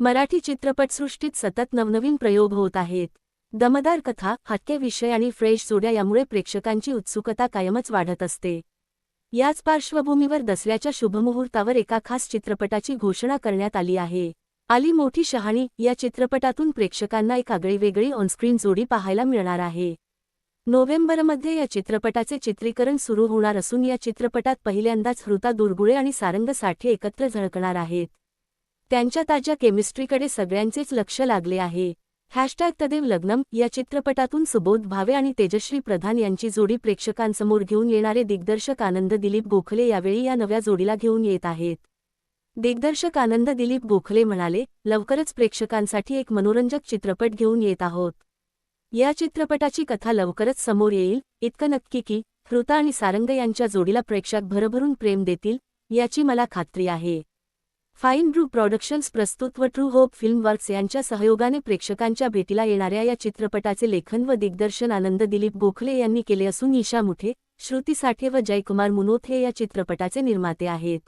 मराठी चित्रपटसृष्टीत सतत नवनवीन प्रयोग होत आहेत. दमदार कथा हटके विषय आणि फ्रेश जोड्या यामुळे प्रेक्षकांची उत्सुकता कायमच वाढत असते. याच पार्श्वभूमीवर दसऱ्याच्या शुभमुहूर्तावर एका खास चित्रपटाची घोषणा करण्यात आली आहे. आली मोठी शहाणी या चित्रपटातून प्रेक्षकांना एक आगळीवेगळी ऑनस्क्रीन जोडी पाहायला मिळणार आहे. नोव्हेंबरमध्ये या चित्रपटाचे चित्रीकरण सुरू होणार असून या चित्रपटात पहिल्यांदाच हृता दुर्गुळे आणि सारंग साठे एकत्र झळकणार आहेत. त्यांच्या ताज्या केमिस्ट्रीकडे सगळ्यांचेच लक्ष लागले आहे. हॅशटॅग तदेव लग्नम या चित्रपटातून सुबोध भावे आणि तेजश्री प्रधान यांची जोडी प्रेक्षकांसमोर घेऊन येणारे दिग्दर्शक आनंद दिलीप गोखले यावेळी या नव्या जोडीला घेऊन येत आहेत. दिग्दर्शक आनंद दिलीप गोखले म्हणाले लवकरच प्रेक्षकांसाठी एक मनोरंजक चित्रपट घेऊन येत आहोत. या चित्रपटाची कथा लवकरच समोर येईल. इतकं नक्की की हृता आणि सारंग यांच्या जोडीला प्रेक्षक भरभरून प्रेम देतील याची मला खात्री आहे. फाईन ब्रू प्रॉडक्शन्स प्रस्तुत व ट्रू होप फिल्म वर्क्स यांच्या सहयोगाने प्रेक्षकांच्या भेटीला येणाऱ्या या चित्रपटाचे लेखन व दिग्दर्शन आनंद दिलीप गोखले यांनी केले असून ईशा मुठे श्रुती साठे व जयकुमार मुनोत हे या चित्रपटाचे निर्माते आहेत.